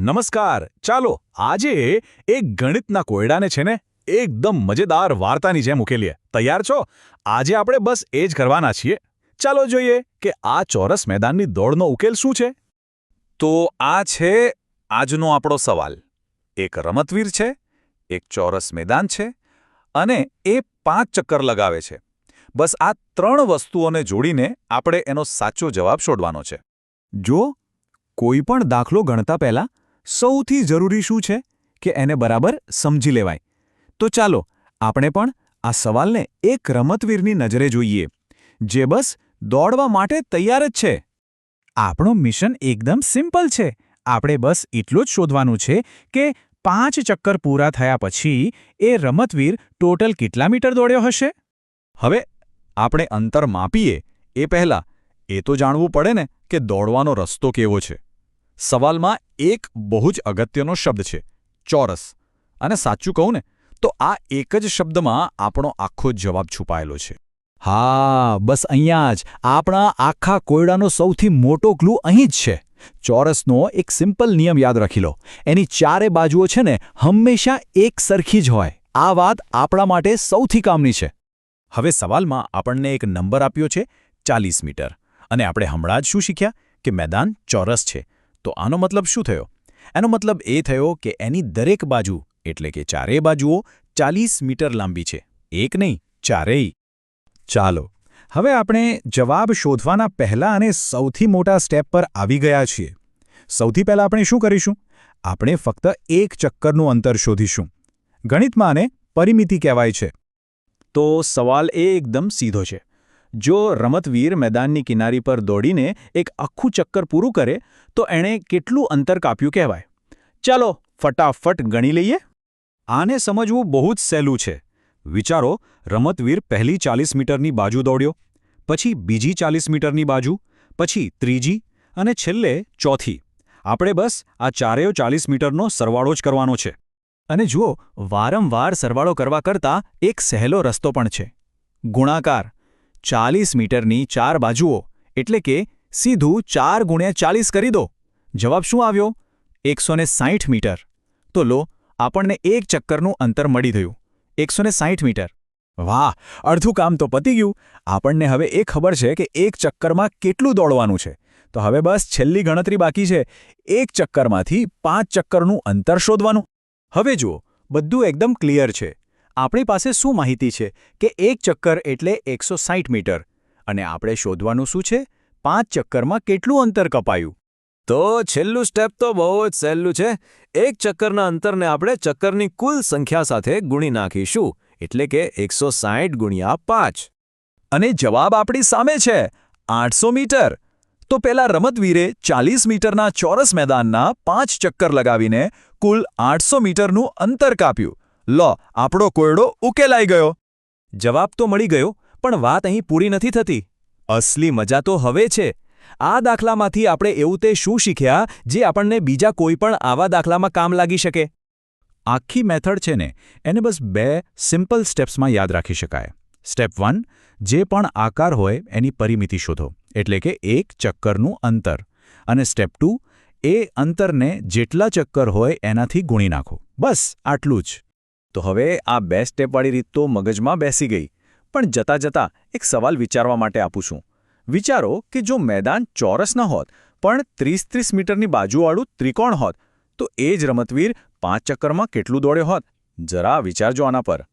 નમસ્કાર. ચાલો, આજે એક ગણિતના કોયડાને છે ને એકદમ મજેદાર વાર્તાની જેમ ઉકેલીએ. તૈયાર છો? આજે આપણે બસ એ જ કરવાના છીએ. ચાલો જોઈએ કે આ ચોરસ મેદાનની દોડનો ઉકેલ શું છે? તો આ છે આજનો આપણો સવાલ. એક રમતવીર છે, એક ચોરસ મેદાન છે અને એ પાંચ ચક્કર લગાવે છે. બસ આ ત્રણ વસ્તુઓને જોડીને આપણે એનો સાચો જવાબ શોધવાનો છે. જો કોઈ પણ દાખલો ગણતા પહેલા સૌથી જરૂરી શું છે કે એને બરાબર સમજી લેવાય? તો ચાલો, આપણે પણ આ સવાલને એક રમતવીરની નજરે જોઈએ, જે બસ દોડવા માટે તૈયાર જ છે. આપણો મિશન એકદમ સિમ્પલ છે. આપણે બસ એટલું જ શોધવાનું છે કે પાંચ ચક્કર પૂરા થયા પછી એ રમતવીર ટોટલ કેટલા મીટર દોડ્યો હશે? હવે આપણે અંતર માપીએ એ પહેલા. એ તો જાણવું પડે ને કે દોડવાનો રસ્તો કેવો છે. સવાલમાં એક બહુ જ અગત્યનો શબ્દ છે, ચોરસ. અને સાચું કહું ને, તો આ એક જ શબ્દમાં આપણો આખો જવાબ છુપાયેલો છે. હા, બસ અહીંયા જ. આપણા આખા કોયડાનો સૌથી મોટો ક્લુ અહીં જ છે. ચોરસનો એક સિમ્પલ નિયમ યાદ રાખી લો. એની ચારે બાજુઓ છે ને, હંમેશા એક સરખી જ હોય. આ વાત આપણા માટે સૌથી કામની છે. હવે સવાલમાં આપણને એક નંબર આપ્યો છે, ચાલીસ મીટર. અને આપણે હમણાં જ શું શીખ્યા? કે મેદાન ચોરસ છે. તો આનો મતલબ શું થયો? એનો મતલબ એ થયો કે એની દરેક બાજુ, એટલે કે ચારેય બાજુઓ, ચાલીસ મીટર લાંબી છે. એક નહીં, ચારેય. ચાલો, હવે આપણે જવાબ શોધવાના પહેલા અને સૌથી મોટા સ્ટેપ પર આવી ગયા છીએ. સૌથી પહેલા આપણે શું કરીશું? આપણે ફક્ત એક ચક્કરનું અંતર શોધીશું. ગણિતમાં આને પરિમિતિ કહેવાય છે. તો સવાલ એ એકદમ સીધો છે. જો રમતવીર મેદાનની કિનારી પર દોડીને એક આખું ચક્કર પૂરું કરે, તો એણે કેટલું અંતર કાપ્યું કહેવાય. ચાલો ફટાફટ ગણી લઈએ. આને સમજવું બહુ જ સહેલું છે. વિચારો, રમતવીર પહેલી ચાલીસ મીટરની બાજુ દોડ્યો, પછી બીજી ચાલીસ મીટરની બાજુ, પછી ત્રીજી અને છેલ્લે ચોથી. આપણે બસ આ ચારેય ચાલીસ મીટરનો સરવાળો જ કરવાનો છે. અને જુઓ, વારંવાર સરવાળો કરવા કરતાં એક સહેલો રસ્તો પણ છે. ગુણાકાર ચાલીસ મીટરની ચાર બાજુઓ, એટલે કે સીધું ચાર ગુણ્યા ચાલીસ કરી દો. જવાબ શું આવ્યો? એકસો સાઠ મીટર. તો લો, આપણને એક ચક્કરનું અંતર મળી ગયું. એકસો સાહીઠ મીટર. વાહ, અડધું કામ તો પતી ગયું. આપણને હવે એ ખબર છે કે એક ચક્કરમાં કેટલું દોડવાનું છે. તો હવે બસ છેલ્લી ગણતરી બાકી છે. એક ચક્કરમાંથી પાંચ ચક્કરનું અંતર શોધવાનું. હવે જુઓ, બધું એકદમ ક્લિયર છે. આપણી પાસે શું માહિતી છે કે એક ચક્કર એટલે એકસો મીટર? અને આપણે શોધવાનું શું છે? પાંચ ચક્કરમાં કેટલું અંતર કપાયું? તો છેલ્લું સ્ટેપ તો બહુ જ સહેલું છે. એક ચક્કરના અંતરને આપણે ચક્કરની કુલ સંખ્યા સાથે ગુણી નાખીશું, એટલે કે એકસો ગુણ્યા પાંચ. અને જવાબ આપણી સામે છે, આઠસો મીટર. તો પેલા રમતવીરે ચાલીસ મીટરના ચોરસ મેદાનના પાંચ ચક્કર લગાવીને કુલ આઠસો મીટરનું અંતર કાપ્યું. લો, આપણો કોયડો ઉકેલાઈ ગયો. જવાબ તો મળી ગયો, પણ વાત અહીં પૂરી નથી થતી. અસલી મજા તો હવે છે. આ દાખલામાંથી આપણે એવું તે શું શીખ્યા, જે આપણને બીજા કોઈ પણ આવા દાખલામાં કામ લાગી શકે? આખી મેથડ છે ને, એને બસ બે સિમ્પલ સ્ટેપ્સમાં યાદ રાખી શકાય. સ્ટેપ વન, જે પણ આકાર હોય, એની પરિમિતિ શોધો. એટલે કે એક ચક્કરનું અંતર. અને સ્ટેપ ટુ, એ અંતરને જેટલા ચક્કર હોય, એનાથી ગુણી નાખો. બસ, આટલું જ. તો હવે આ બે સ્ટેપવાળી રીત તો મગજમાં બેસી ગઈ. પણ જતાં જતાં એક સવાલ વિચારવા માટે આપું છું. વિચારો કે જો મેદાન ચોરસ ન હોત, પણ ત્રીસ ત્રીસ મીટરની બાજુવાળું ત્રિકોણ હોત, તો એ જ રમતવીર પાંચ ચક્કરમાં કેટલું દોડ્યો હોત? જરા વિચારજો આના પર.